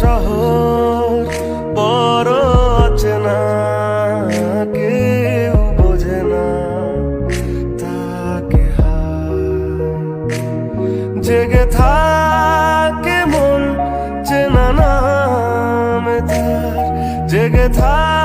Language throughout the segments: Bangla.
শহর, বড় অচেনা কেউ বোঝে না, তাকে জেগে থাকে মন চেনা নামে তার, জেগে থাকে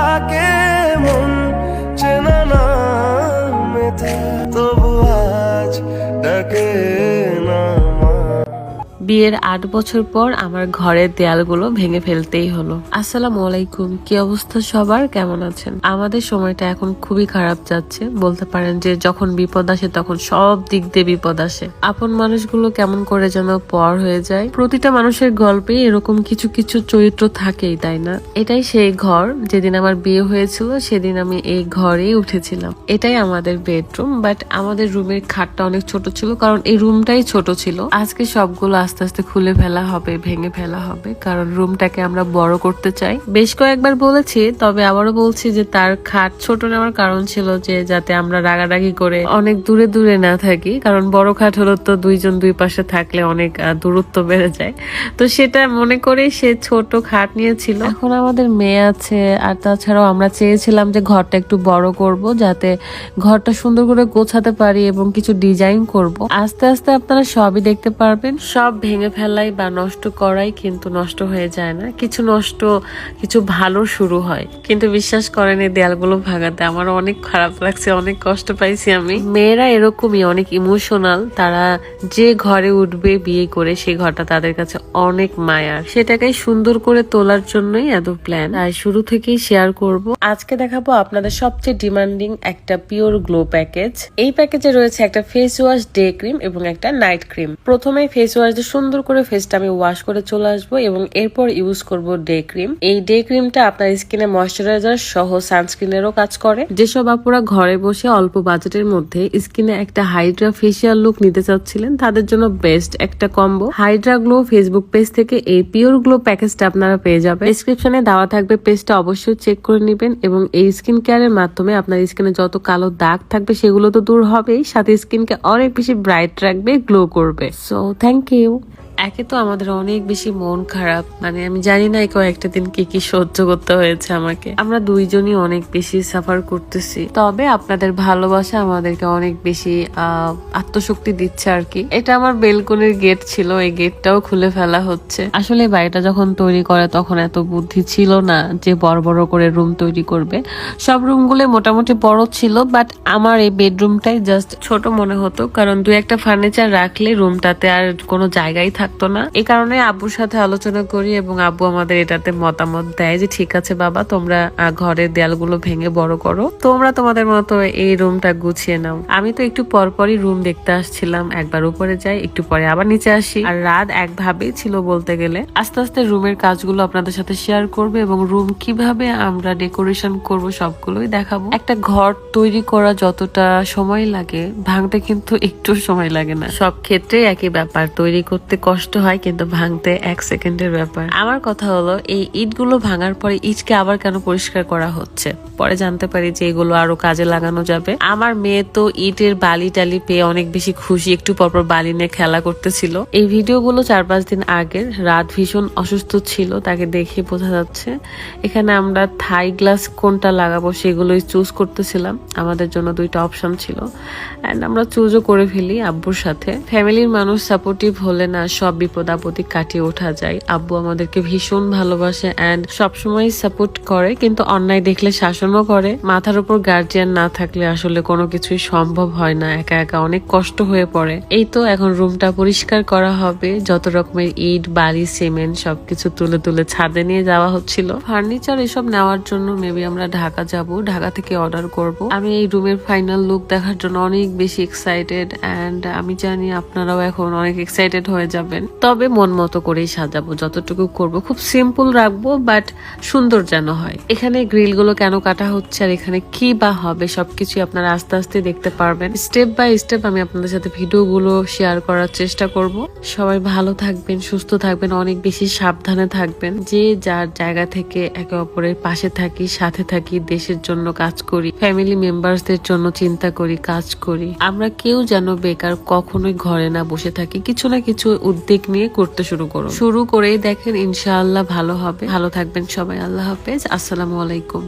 বিয়ের আট বছর পর আমার ঘরের দেয়ালগুলো ভেঙে ফেলতেই হলো। আসসালামু আলাইকুম, কি অবস্থা সবার? কেমন আছেন? আমাদের সময়টা এখন খুবই খারাপ যাচ্ছে। বলতে পারেন যে যখন বিপদ আসে তখন সব দিক দিয়ে বিপদ আসে। আপন মানুষগুলো কেমন করে যেন পর হয়ে যায়। প্রতিটা মানুষের গল্পে এরকম কিছু কিছু চরিত্র থাকেই, তাই না? এটাই সেই ঘর, যেদিন আমার বিয়ে হয়েছিল সেদিন আমি এই ঘরেই উঠেছিলাম। এটাই আমাদের বেডরুম বাট আমাদের রুমের খাটটা অনেক ছোট ছিল, কারণ এই রুমটাই ছোট ছিল। আজকে সবগুলো আস্তে আস্তে খুলে ফেলা হবে, ভেঙে ফেলা হবে। কারণ রুমটাকে আমরা বড় করতে চাই। বেশ কয়েকবার বলেছি, তবে আবারও বলছি যে তার খাট ছোট নেওয়ার কারণ ছিল যে যাতে আমরা রাগারাগি করে অনেক দূরে দূরে না থাকি। কারণ বড় খাট হলো তো দুইজন দুই পাশে থাকলে অনেক দূরত্ব বেড়ে যায়। তো সেটা মনে করে সে ছোট খাট নিয়েছিল। এখন আমাদের মেয়ে আছে, আর তাছাড়াও আমরা চেয়েছিলাম যে ঘরটা একটু বড় করব, যাতে ঘরটা সুন্দর করে গোছাতে পারি এবং কিছু ডিজাইন করব। আস্তে আস্তে আপনারা সবই দেখতে পারবেন। সব ভেঙে ফেলাই বা নষ্ট করাই কিন্তু নষ্ট হয়ে যায় না। কিছু নষ্ট, কিছু ভালো শুরু হয়। কিন্তু বিশ্বাস করেন, এই দেয়ালগুলো ভাঙাতে আমার অনেক খারাপ লাগছে, অনেক কষ্ট পাইছি আমি। মেয়েরা এরকমই, অনেক ইমোশনাল তারা যে ঘরে উঠবে বিয়ে করে সেই ঘরটা তাদের কাছে অনেক মায়ার। সেটাকে সুন্দর করে তোলার জন্যই এত প্ল্যান আর শুরু থেকেই শেয়ার করব। আজকে দেখাবো আপনাদের সবচেয়ে ডিমান্ডিং একটা পিওর গ্লো প্যাকেজ এই প্যাকেজে রয়েছে একটা ফেস ওয়াশ ডে ক্রিম এবং একটা নাইট ক্রিম প্রথমে ফেস ওয়াশ সুন্দর করে ফেসটা আমি ওয়াশ করে চলে আসব এবং এরপর ইউজ করব ডে ক্রিম এই ডে ক্রিমটা আপনার স্কিনে ময়শ্চারাইজার সহ সানস্ক্রিনেরও কাজ করে। যেসব আপুরা ঘরে বসে অল্প বাজেটের মধ্যে স্কিনে একটা হাইড্রা ফেসিয়াল লুক নিতে চাচ্ছিলেন, তাদের জন্য বেস্ট একটা combo hydra glow Facebook page থেকে এই পিওর গ্লো প্যাকেজটা আপনারা পেয়ে যাবেন। ডিসক্রিপশনে দেওয়া থাকবে পেজটা অবশ্যই চেক করে নেবেন এবং এই স্কিন কেয়ারের মাধ্যমে আপনার স্কিনে যত কালো দাগ থাকবে সেগুলো তো দূর হবেই, সাথে স্কিনকে অনেক বেশি ব্রাইট রাখবে গ্লো করবে। সো থ্যাংক ইউ একে তো আমাদের অনেক বেশি মন খারাপ। মানে আমি জানি না এই কয়েকটা দিন কি কি সহ্য করতে হয়েছে আমাকে। আমরা দুইজনই অনেক বেশি সাফার করতেছি। তবে আপনাদের ভালোবাসা আমাদেরকে অনেক বেশি আত্মশক্তি দিচ্ছে আর কি। এটা আমার বেলকনির গেট ছিল, এই গেটটাও খুলে ফেলা হচ্ছে। আসলে বাড়িটা যখন তৈরি করে তখন এত বুদ্ধি ছিল না যে বড় বড় করে রুম তৈরি করবে। সব রুমগুলো মোটামুটি বড় ছিল বাট আমার এই বেডরুমটাই জাস্ট ছোট মনে হতো। কারণ দু একটা ফার্নিচার রাখলে রুমটাতে আর কোনো জায়গায় জায়গাই থাকতো না। এই কারণে আব্বুর সাথে আলোচনা করি এবং আব্বু আমাদের এটাতে মতামত দেয় যে, ঠিক আছে বাবা, তোমরা ঘরের দেয়ালগুলো ভেঙে বড় করো। তোমরা তোমাদের মতো এই রুমটা গুছিয়ে নাও। আমি তো একটু পরপরই রুম দেখতে আসছিলাম। একবার উপরে যাই, একটু পরে আবার নিচে আসি। আর রাত একভাবেই ছিল বলতে গেলে। আস্তে আস্তে রুমের কাজগুলো আপনাদের সাথে শেয়ার করবে এবং রুম কীভাবে আমরা ডেকোরেশন করব সবগুলোই দেখাবো। একটা ঘর তৈরি করা যতটা সময় লাগে, ভাঙতে কিন্তু একটু সময় লাগে না। সব ক্ষেত্রে একই ব্যাপার। তৈরি করতে কষ্ট হয় কিন্তু ভাঙতে এক সেকেন্ডের ব্যাপার। আমার কথা হলো, এই ইটগুলো ভাঙার পরে ইটকে আবার কেন পরিষ্কার করা হচ্ছে? পরে জানতে পারি যে এগুলো আরও কাজে লাগানো যাবে। আমার মেয়ে তো ইটের বালি টালি পেয়ে অনেক বেশি খুশি। একটু পরপর বালি নিয়ে খেলা করতেছিল। এই ভিডিওগুলো চার পাঁচ দিন আগের। রাত ভীষণ অসুস্থ ছিল, তাকে দেখে বোঝা যাচ্ছে। এখানে আমরা থাই গ্লাস কোনটা লাগাবো সেগুলোই চুজ করতেছিলাম। আমাদের জন্য দুইটা অপশন ছিল। অ্যান্ড আমরা চুজও করে ফেলি আব্বুর সাথে। ফ্যামিলির মানুষ সাপোর্টিভ হলে না সব বিপদ আপদে কাটিয়ে ওঠা যায়। আব্বু আমাদেরকে ভীষণ ভালোবাসে অ্যান্ড সবসময় সাপোর্ট করে, কিন্তু অন্যায় দেখলে শাসনও করে। মাথার উপর গার্জিয়ান না থাকলে আসলে কোনো কিছুই সম্ভব হয় না, একা একা অনেক কষ্ট হয়ে পড়ে। এই তো এখন রুমটা পরিষ্কার করা হবে। যত রকমের ইট, বালি সিমেন্ট সবকিছু তুলে তুলে ছাদে নিয়ে যাওয়া হচ্ছিল। ফার্নিচার এসব নেওয়ার জন্য মেবি আমরা ঢাকা যাব। ঢাকা থেকে অর্ডার করব। আমি এই রুমের ফাইনাল লুক দেখার জন্য অনেক বেশি এক্সাইটেড অ্যান্ড আমি জানি আপনারাও এখন অনেক এক্সাইটেড হয়ে যাবেন তবে মন মতো করেই সাজাবো, যতটুকু করব। খুব সিম্পল রাখব বাট সুন্দর যেন হয়। এখানে গ্রিলগুলো কেন কাটা হচ্ছে আর এখানে কি বা হবে সবকিছু আপনারা আস্তে আস্তে দেখতে পারবেন। স্টেপ বাই স্টেপ আমি আপনাদের সাথে ভিডিওগুলো শেয়ার করার চেষ্টা করব। সবাই ভালো থাকবেন, সুস্থ থাকবেন, অনেক বেশি সাবধানে থাকবেন। যে যার জায়গা থেকে একে অপরের পাশে থাকি, সাথে থাকি, দেশের জন্য কাজ করি ফ্যামিলি মেম্বারসদের জন্য চিন্তা করি, কাজ করি। আমরা কেউ যেন বেকার কখনোই ঘরে না বসে থাকি, কিছু না কিছু উদ্যোগ নিয়ে করতে শুরু করুন। শুরু করেই দেখেন ইনশাআল্লাহ ভালো হবে। ভালো থাকবেন সবাই। আল্লাহ হাফেজ। আসসালামু আলাইকুম।